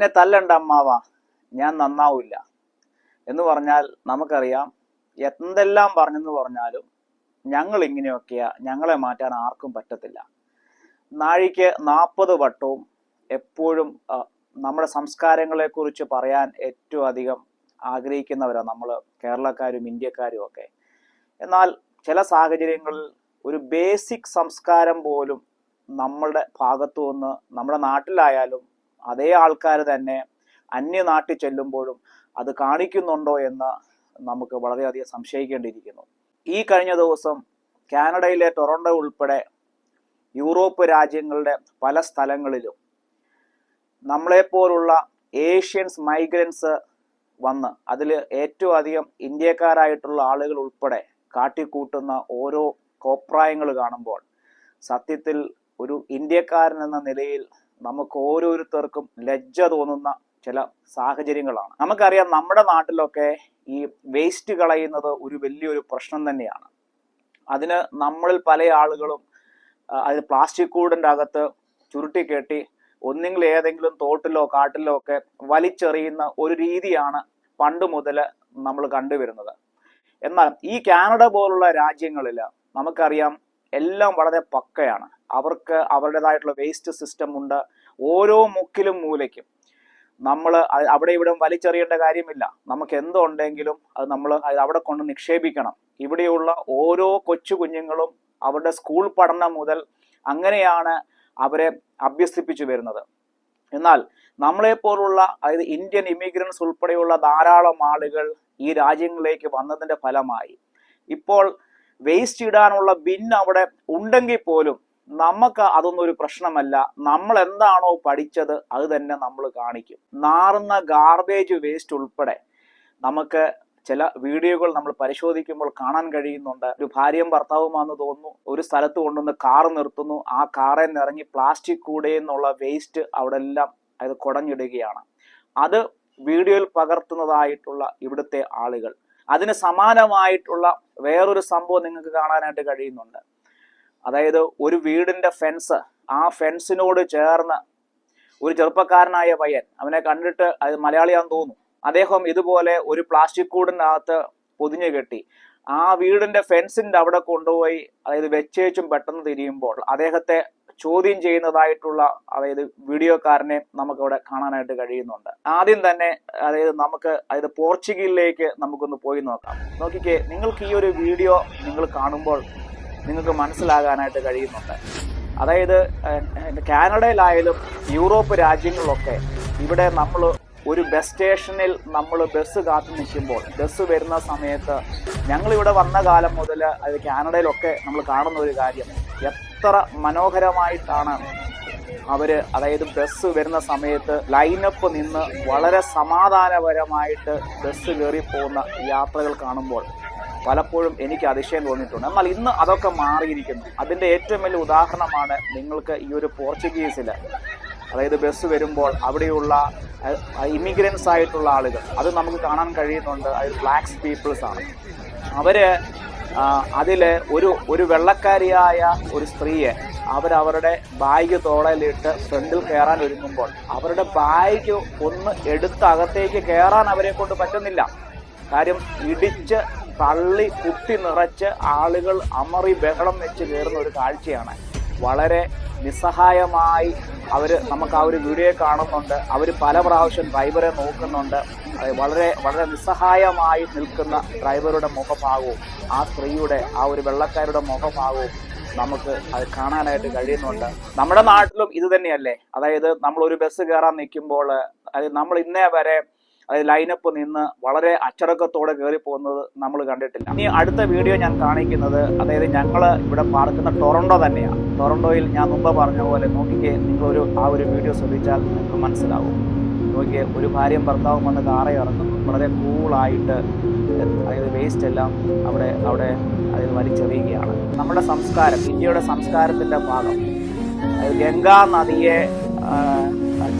എന്നെ തല്ലണ്ട അമ്മാവ. ഞാൻ നന്നാവില്ല. എന്ന് പറഞ്ഞാൽ നമുക്കറിയാം എന്തെല്ലാം പറഞ്ഞെന്ന് പറഞ്ഞാലും ഞങ്ങൾ ഇങ്ങനെയൊക്കെയാ. ഞങ്ങളെ മാറ്റാൻ ആർക്കും പറ്റത്തില്ല. നാഴിക്ക് നാൽപ്പത് വട്ടവും എപ്പോഴും നമ്മുടെ സംസ്കാരങ്ങളെ കുറിച്ച് പറയാൻ ഏറ്റവും അധികം ആഗ്രഹിക്കുന്നവരാണ് നമ്മൾ കേരളക്കാരും ഇന്ത്യക്കാരും ഒക്കെ. എന്നാൽ ചില സാഹചര്യങ്ങളിൽ ഒരു ബേസിക് സംസ്കാരം പോലും നമ്മളുടെ ഭാഗത്തു നിന്ന് നമ്മുടെ നാട്ടിലായാലും അതേ ആൾക്കാർ തന്നെ അന്യനാട്ടിൽ ചെല്ലുമ്പോഴും അത് കാണിക്കുന്നുണ്ടോ എന്ന് നമുക്ക് വളരെയധികം സംശയിക്കേണ്ടിയിരിക്കുന്നു. ഈ കഴിഞ്ഞ ദിവസം കാനഡയിലെ ടൊറോണ്ടോ ഉൾപ്പെടെ യൂറോപ്പ് രാജ്യങ്ങളുടെ പല സ്ഥലങ്ങളിലും നമ്മളെപ്പോലുള്ള ഏഷ്യൻസ് മൈഗ്രൻസ് വന്ന് അതിൽ ഏറ്റവും അധികം ഇന്ത്യക്കാരായിട്ടുള്ള ആളുകൾ ഉൾപ്പെടെ കാട്ടിക്കൂട്ടുന്ന ഓരോ കോപ്രായങ്ങൾ കാണുമ്പോൾ സത്യത്തിൽ ഒരു ഇന്ത്യക്കാരൻ എന്ന നിലയിൽ നമുക്ക് ഓരോരുത്തർക്കും ലജ്ജ തോന്നുന്ന ചില സാഹചര്യങ്ങളാണ്. നമുക്കറിയാം നമ്മുടെ നാട്ടിലൊക്കെ ഈ വേസ്റ്റ് കളയുന്നത് ഒരു വലിയൊരു പ്രശ്നം തന്നെയാണ്. അതിന് നമ്മളിൽ പല ആളുകളും അത് പ്ലാസ്റ്റിക് കൂടിന്റെ അകത്ത് ചുരുട്ടിക്കെട്ടി ഒന്നെങ്കിൽ ഏതെങ്കിലും തോട്ടിലോ കാട്ടിലോ ഒക്കെ വലിച്ചെറിയുന്ന ഒരു രീതിയാണ് പണ്ട് മുതൽ നമ്മൾ കണ്ടുവരുന്നത്. എന്നാൽ ഈ കാനഡ പോലുള്ള രാജ്യങ്ങളിൽ നമുക്കറിയാം എല്ലാം വളരെ പക്കയാണ്. അവർക്ക് അവരുടേതായിട്ടുള്ള വേസ്റ്റ് സിസ്റ്റം ഉണ്ട്. ഓരോ മുക്കിലും മൂലയ്ക്കും. നമ്മൾ അവിടെ ഇവിടെ വലിച്ചെറിയേണ്ട കാര്യമില്ല. നമുക്ക് എന്തുണ്ടെങ്കിലും അത് നമ്മൾ അവിടെ കൊണ്ട് നിക്ഷേപിക്കണം. ഇവിടെയുള്ള ഓരോ കൊച്ചു കുഞ്ഞുങ്ങളും അവരുടെ സ്കൂൾ പഠനം മുതൽ അങ്ങനെയാണ് അവരെ അഭ്യസിപ്പിച്ചു വരുന്നത്. എന്നാൽ നമ്മളെ പോലുള്ള അതായത് ഇന്ത്യൻ ഇമിഗ്രൻസ് ഉൾപ്പെടെയുള്ള ധാരാളം ആളുകൾ ഈ രാജ്യങ്ങളിലേക്ക് വന്നതിന്റെ ഫലമായി. ഇപ്പോൾ വേസ്റ്റ് ഇടാനുള്ള ബിൻ അവിടെ ഉണ്ടെങ്കിൽ പോലും നമുക്ക് അതൊന്നും ഒരു പ്രശ്നമല്ല. നമ്മൾ എന്താണോ പഠിച്ചത് അത് തന്നെ നമ്മൾ കാണിക്കും. നാറുന്ന ഗാർബേജ് വേസ്റ്റ് ഉൾപ്പെടെ നമുക്ക് ചില വീഡിയോകൾ നമ്മൾ പരിശോധിക്കുമ്പോൾ കാണാൻ കഴിയുന്നുണ്ട്. ഒരു ഭാര്യയും ഭർത്താവുമാണെന്ന് തോന്നുന്നു. ഒരു സ്ഥലത്ത് കൊണ്ടുവന്ന് കാർ നിർത്തുന്നു. ആ കാറിൽ നിന്ന് ഇറങ്ങി പ്ലാസ്റ്റിക് കൂടെ എന്നുള്ള വേസ്റ്റ് അവിടെ എല്ലാം അത് കുടഞ്ഞിടുകയാണ്. അത് വീഡിയോയിൽ പകർത്തുന്നതായിട്ടുള്ള ഇവിടുത്തെ ആളുകൾ. അതിന് സമാനമായിട്ടുള്ള വേറൊരു സംഭവം നിങ്ങൾക്ക് കാണാനായിട്ട് കഴിയുന്നുണ്ട്. അതായത് ഒരു വീടിന്റെ ഫെൻസ് ആ ഫെൻസിനോട് ചേർന്ന് ഒരു ചെറുപ്പക്കാരനായ പയ്യൻ അവനെ കണ്ടിട്ട് അത് മലയാളിയാന്ന് തോന്നും അദ്ദേഹം ഇതുപോലെ ഒരു പ്ലാസ്റ്റിക് കൂടിനകത്ത് പൊതിഞ്ഞു കെട്ടി ആ വീടിന്റെ ഫെൻസിന്റെ അവിടെ കൊണ്ടുപോയി അതായത് വെച്ചേച്ചും പെട്ടെന്ന് തിരിയുമ്പോൾ അദ്ദേഹത്തെ ചോദ്യം ചെയ്യുന്നതായിട്ടുള്ള അതായത് വീഡിയോക്കാരനെ നമുക്ക് അവിടെ കാണാനായിട്ട് കഴിയുന്നുണ്ട്. ആദ്യം തന്നെ അതായത് നമുക്ക് അതായത് പോർച്ചുഗലിലേക്ക് നമുക്കൊന്ന് പോയി നോക്കാം. നോക്കിക്കേ നിങ്ങൾക്ക് ഈ ഒരു വീഡിയോ നിങ്ങൾ കാണുമ്പോൾ നിങ്ങൾക്ക് മനസ്സിലാകാനായിട്ട് കഴിയുന്നുണ്ട്. അതായത് കാനഡയിലായാലും യൂറോപ്പ് രാജ്യങ്ങളിലൊക്കെ ഇവിടെ നമ്മൾ ഒരു ബസ് സ്റ്റേഷനിൽ നമ്മൾ ബസ് കാത്തു നിൽക്കുമ്പോൾ ബസ് വരുന്ന സമയത്ത് ഞങ്ങളിവിടെ വന്ന കാലം മുതൽ അത് കാനഡയിലൊക്കെ നമ്മൾ കാണുന്ന ഒരു കാര്യം. എത്ര മനോഹരമായിട്ടാണ് അവർ അതായത് ബസ് വരുന്ന സമയത്ത് ലൈനപ്പ് നിന്ന് വളരെ സമാധാനപരമായിട്ട് ബസ് കയറി പോകുന്ന യാത്രകൾ കാണുമ്പോൾ പലപ്പോഴും എനിക്ക് അതിശയം തോന്നിയിട്ടുണ്ട്. എന്നാൽ ഇന്ന് അതൊക്കെ മാറിയിരിക്കുന്നു. അതിന്റെ ഏറ്റവും വലിയ ഉദാഹരണമാണ് നിങ്ങൾക്ക് ഈ ഒരു പോർച്ചുഗീസിൽ അതായത് ബസ് വരുമ്പോൾ അവിടെയുള്ള ഇമിഗ്രൻസ് ആയിട്ടുള്ള ആളുകൾ. അത് നമുക്ക് കാണാൻ കഴിയുന്നുണ്ട്. അത് ബ്ലാക്സ് പീപ്പിൾസ് ആണ്. അവർ അതിൽ ഒരു ഒരു വെള്ളക്കാരിയായ ഒരു സ്ത്രീയെ അവരവരുടെ ബാഗ് തോളയിലിട്ട് ഫ്രണ്ടിൽ കയറാൻ ഒരുങ്ങുമ്പോൾ അവരുടെ ബാഗ് ഒന്ന് എടുത്ത് അകത്തേക്ക് കയറാൻ അവരെ കൊണ്ട് പറ്റുന്നില്ല. കാര്യം ഇടിച്ച് തള്ളി കുത്തി നിറച്ച് ആളുകൾ അമറി ബഹളം വെച്ച് കയറുന്ന ഒരു കാഴ്ചയാണ് വളരെ നിസ്സഹായമായി അവർ നമുക്ക് ആ ഒരു വീഡിയോ കാണുന്നുണ്ട്. അവർ പല പ്രാവശ്യം ഡ്രൈവറെ നോക്കുന്നുണ്ട്. വളരെ വളരെ നിസ്സഹായമായി നിൽക്കുന്ന ഡ്രൈവറുടെ മുഖഭാഗവും ആ സ്ത്രീയുടെ ആ ഒരു വെള്ളക്കാരുടെ മുഖഭാഗവും നമുക്ക് അത് കാണാനായിട്ട് കഴിയുന്നുണ്ട്. നമ്മുടെ നാട്ടിലും ഇത് തന്നെയല്ലേ? അതായത് നമ്മൾ ഒരു ബസ് കയറാൻ നിൽക്കുമ്പോൾ അതായത് നമ്മൾ ഇന്നേ വരെ അതായത് ലൈനപ്പ് നിന്ന് വളരെ അച്ചടക്കത്തോടെ കയറി പോകുന്നത് നമ്മൾ കണ്ടിട്ടില്ല. ഇനി അടുത്ത വീഡിയോ ഞാൻ കാണിക്കുന്നത് അതായത് ഞങ്ങൾ ഇവിടെ പാർക്കുന്ന ടൊറൻഡോ തന്നെയാണ് ടൊറൻഡോയിൽ ഞാൻ മുമ്പ് പറഞ്ഞ പോലെ നോക്കിക്കേ നിങ്ങളൊരു ആ ഒരു വീഡിയോ ശ്രദ്ധിച്ചാൽ നിങ്ങൾക്ക് മനസ്സിലാവും. നോക്കിയേ ഒരു ഭാര്യയും ഭർത്താവും വന്ന് കാറേ ഇറങ്ങുന്നു വളരെ കൂളായിട്ട് അതായത് വേസ്റ്റ് എല്ലാം അവിടെ അവിടെ അതായത് വലിച്ചെറിയുകയാണ്. നമ്മുടെ സംസ്കാരം ഇന്ത്യയുടെ സംസ്കാരത്തിന്റെ ഭാഗം അതായത് ഗംഗാ നദിയെ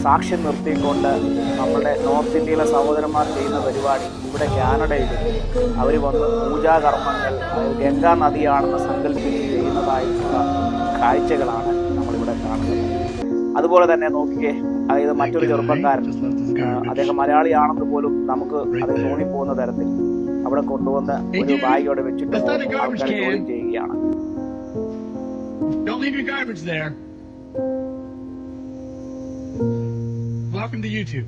സാക്ഷ്യം നിർത്തിക്കൊണ്ട് നമ്മുടെ നോർത്ത് ഇന്ത്യയിലെ സഹോദരന്മാർ ചെയ്യുന്ന പരിപാടി ഇവിടെ കാനഡയിൽ. അവർ വന്ന് പൂജാകർമ്മങ്ങൾ ഗംഗാ നദിയാണെന്ന് സങ്കല്പിച്ച് ചെയ്യുന്നതായിട്ടുള്ള കാഴ്ചകളാണ് നമ്മളിവിടെ കാണുന്നത്. അതുപോലെ തന്നെ നോക്കിയേ അതായത് മറ്റൊരു ചെറുപ്പക്കാരൻ അദ്ദേഹം മലയാളിയാണെന്ന് പോലും നമുക്ക് അത് തോന്നിപ്പോകുന്ന തരത്തിൽ അവിടെ കൊണ്ടുവന്ന് ഒരു ബാഗോടെ വെച്ചിട്ട് ആൾക്കാർ ജോലി ചെയ്യുകയാണ്. Don't leave your garbage there. To YouTube.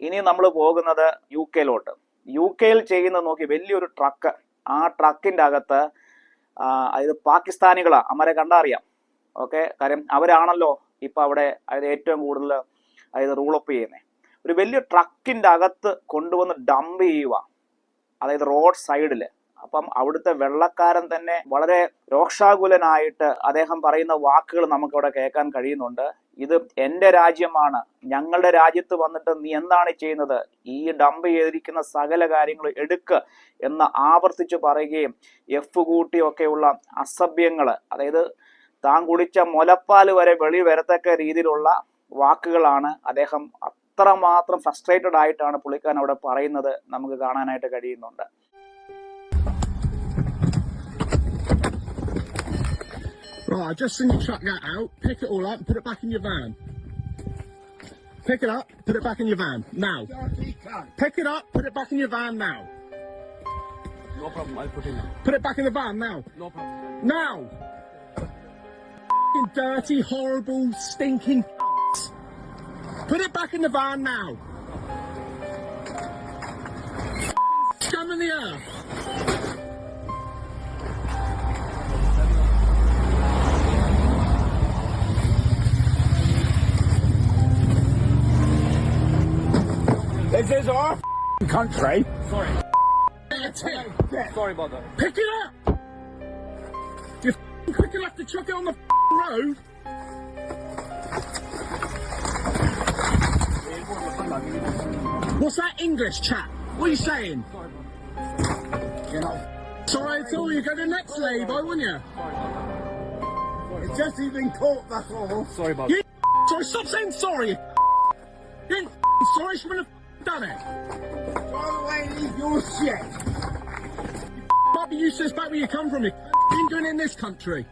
ഇനി നമ്മൾ പോകുന്നത് യു കെയിലോട്ട് യു കെയിൽ ചെയ്യുന്ന നോക്കി വലിയൊരു ട്രക്ക് ആ ട്രക്കിന്റെ അകത്ത് അതായത് പാകിസ്ഥാനികളാ. അമ്മരെ കണ്ടറിയാം ഓക്കെ കാര്യം അവരാണല്ലോ ഇപ്പൊ അവിടെ അതായത് ഏറ്റവും കൂടുതൽ അതായത് റൂൾ അപ്പ് ചെയ്യുന്നത് ഒരു വലിയ ട്രക്കിന്റെ അകത്ത് കൊണ്ടുവന്ന് ഡംപ് ചെയ്യുക അതായത് റോഡ് സൈഡിൽ അപ്പം അവിടുത്തെ വെള്ളക്കാരൻ തന്നെ വളരെ രോക്ഷാകുലനായിട്ട് അദ്ദേഹം പറയുന്ന വാക്കുകൾ നമുക്കവിടെ കേൾക്കാൻ കഴിയുന്നുണ്ട്. ഇത് എന്റെ രാജ്യമാണ്. ഞങ്ങളുടെ രാജ്യത്ത് വന്നിട്ട് നീ എന്താണ് ചെയ്യുന്നത്? ഈ ഡംപ് ചെയ്തിരിക്കുന്ന സകല കാര്യങ്ങൾ എടുക്ക് എന്ന് ആവർത്തിച്ച് പറയുകയും എഫ് കൂട്ടിയൊക്കെയുള്ള അസഭ്യങ്ങൾ അതായത് താൻ കുടിച്ച മുലപ്പാൽ വരെ വെളി വരത്തക്ക രീതിയിലുള്ള വാക്കുകളാണ് അദ്ദേഹം അത്രമാത്രം ഫ്രസ്ട്രേറ്റഡ് ആയിട്ടാണ് പുള്ളിക്കാരൻ അവിടെ പറയുന്നത് നമുക്ക് കാണാനായിട്ട് കഴിയുന്നുണ്ട്. Right, I just seen you chuck that out. Pick it all up and put it back in your van. Pick it up, put it back in your van. Now. Pick it up, put it back in your van now. No problem, I'll put it in now. Put it back in the van now. No problem. Now. Dirty, horrible, stinking. Put it back in the van now. Is our f***ing country. Sorry. Sorry about that. Pick it up. You're quick enough to chuck it on the road. What's that English chat? What are you saying? You Sorry, it's all you go to next boy, wouldn't you? it's just even caught, that's all. Sorry about You sorry, stop saying sorry. You you ain't sorry, she wouldn't have done it. Throw away leave your shit. Might be useless back where you come from. You been doing it in this country.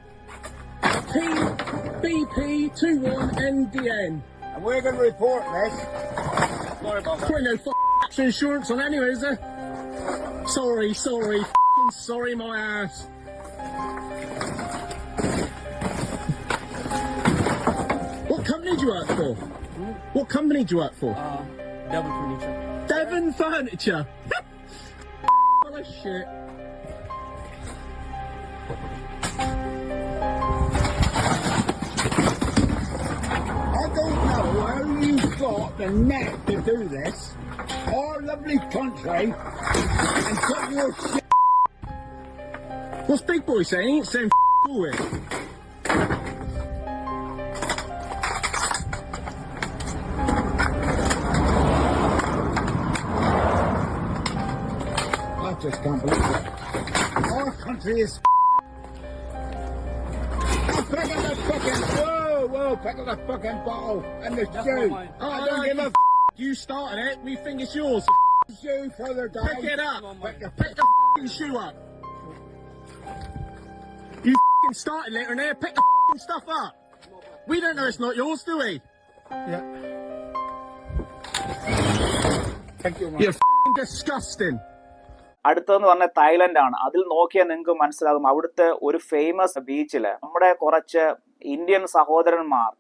P BP two one NDN. And we're going to report this. Sorry about that. Probably no f- insurance on anyway, is there? Sorry, sorry, f***ing sorry, my ass. What company do you work for? What company do you work for? Uh, double furniture. Devon Furniture. Full of shit. I don't know how you got the neck to do this. Our lovely country and put your shit. What's Big Boy saying? He ain't saying f- all just can't believe it. Our country is. Oh, pick up the fucking. Whoa, whoa, pick up the fucking bottle and the shoe. Oh, I don't give a f- You started it. We think it's yours. shoe further down. Pick it up. Pick the Pick the f***ing shoe up. You f***ing started littering here. Pick the f***ing stuff up. We don't know it's not yours, do we? Yeah. Thank you, man. You're f***ing disgusting. അടുത്തതെന്ന് പറഞ്ഞാൽ Thailand ആണ് അതിൽ നോക്കിയാൽ നിങ്ങൾക്ക് മനസ്സിലാകും അവിടുത്തെ ഒരു famous ബീച്ചിൽ നമ്മുടെ കുറച്ച് ഇന്ത്യൻ സഹോദരന്മാർ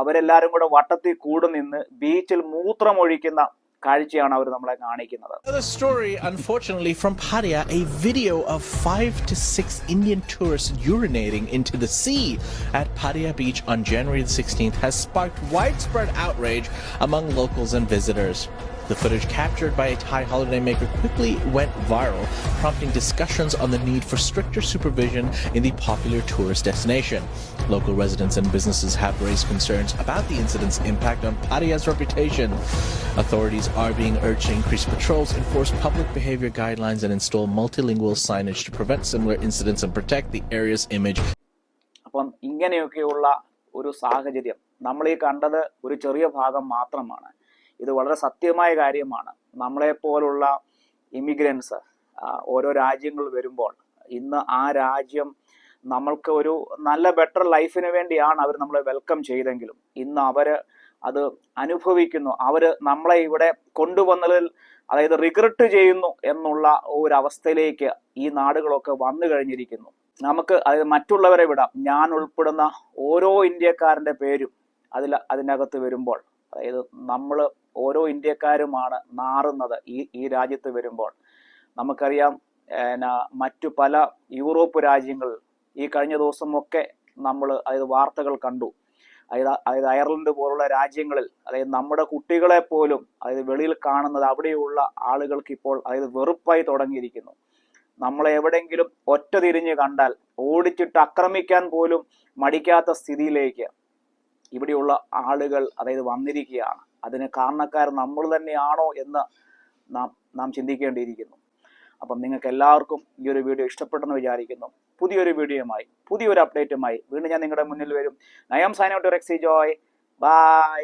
അവരെല്ലാരും കൂടെ വട്ടത്തിൽ കൂടി നിന്ന് ബീച്ചിൽ മൂത്രമൊഴിക്കുന്ന കാഴ്ചയാണ് അവർ നമ്മളെ കാണിക്കുന്നത് story, unfortunately, from Pattaya, a video of 5 to 6 Indian tourists urinating into the sea at Pattaya Beach on January the 16th has sparked widespread outrage among locals and visitors. The footage captured by a Thai holidaymaker quickly went viral, prompting discussions on the need for stricter supervision in the popular tourist destination. Local residents and businesses have raised concerns about the incident's impact on Pattaya's reputation. Authorities are being urged to increase patrols, enforce public behavior guidelines, and install multilingual signage to prevent similar incidents and protect the area's image. അപ്പം ഇങ്ങനെയൊക്കെയുള്ള ഒരു സാഹചര്യം നമ്മൾ ഈ കണ്ടത് ഒരു ചെറിയ ഭാഗം മാത്രമാണ് ഇത് വളരെ സത്യമായ കാര്യമാണ്. നമ്മളെ പോലുള്ള ഇമിഗ്രൻസ് ഓരോ രാജ്യങ്ങൾ വരുമ്പോൾ ഇന്ന് ആ രാജ്യം നമ്മൾക്ക് ഒരു നല്ല ബെറ്റർ ലൈഫിന് വേണ്ടിയാണ് അവർ നമ്മളെ വെൽക്കം ചെയ്തെങ്കിലും ഇന്ന് അവർ അത് അനുഭവിക്കുന്നു. അവർ നമ്മളെ ഇവിടെ കൊണ്ടുവന്നതിൽ അതായത് റിഗ്രറ്റ് ചെയ്യുന്നു എന്നുള്ള ഒരു അവസ്ഥയിലേക്ക് ഈ നാടുകളൊക്കെ വന്നു കഴിഞ്ഞിരിക്കുന്നു. നമുക്ക് അതായത് മറ്റുള്ളവരെ വിടാം. ഞാൻ ഉൾപ്പെടുന്ന ഓരോ ഇന്ത്യക്കാരന്റെ പേരും അതിൽ അതിനകത്ത് വരുമ്പോൾ അതായത് നമ്മൾ ഓരോ ഇന്ത്യക്കാരുമാണ് നാറുന്നത് ഈ ഈ രാജ്യത്ത് വരുമ്പോൾ. നമുക്കറിയാം എന്നാ മറ്റു പല യൂറോപ്പ് രാജ്യങ്ങൾ ഈ കഴിഞ്ഞ ദിവസമൊക്കെ നമ്മൾ അതായത് വാർത്തകൾ കണ്ടു. അതായത് അതായത് അയർലൻഡ് പോലുള്ള രാജ്യങ്ങളിൽ അതായത് നമ്മുടെ കുട്ടികളെ പോലും അതായത് വെളിയിൽ കാണുന്നത് അവിടെയുള്ള ആളുകൾക്ക് ഇപ്പോൾ അതായത് വെറുപ്പായി തുടങ്ങിയിരിക്കുന്നു. നമ്മളെ എവിടെയെങ്കിലും ഒറ്റ തിരിഞ്ഞ് കണ്ടാൽ ഓടിച്ചിട്ട് ആക്രമിക്കാൻ പോലും മടിക്കാത്ത സ്ഥിതിയിലേക്ക് ഇവിടെയുള്ള ആളുകൾ അതായത് വന്നിരിക്കുകയാണ്. അതിന് കാരണക്കാർ നമ്മൾ തന്നെയാണോ എന്ന് നാം നാം ചിന്തിക്കേണ്ടിയിരിക്കുന്നു. അപ്പം നിങ്ങൾക്ക് എല്ലാവർക്കും ഈ ഒരു വീഡിയോ ഇഷ്ടപ്പെട്ടെന്ന് വിചാരിക്കുന്നു. പുതിയൊരു വീഡിയോയുമായി പുതിയൊരു അപ്ഡേറ്റുമായി വീണ്ടും ഞാൻ നിങ്ങളുടെ മുന്നിൽ വരും. നയം സൈൻ ഔട്ട് എക്സി ജോയ്. ബൈ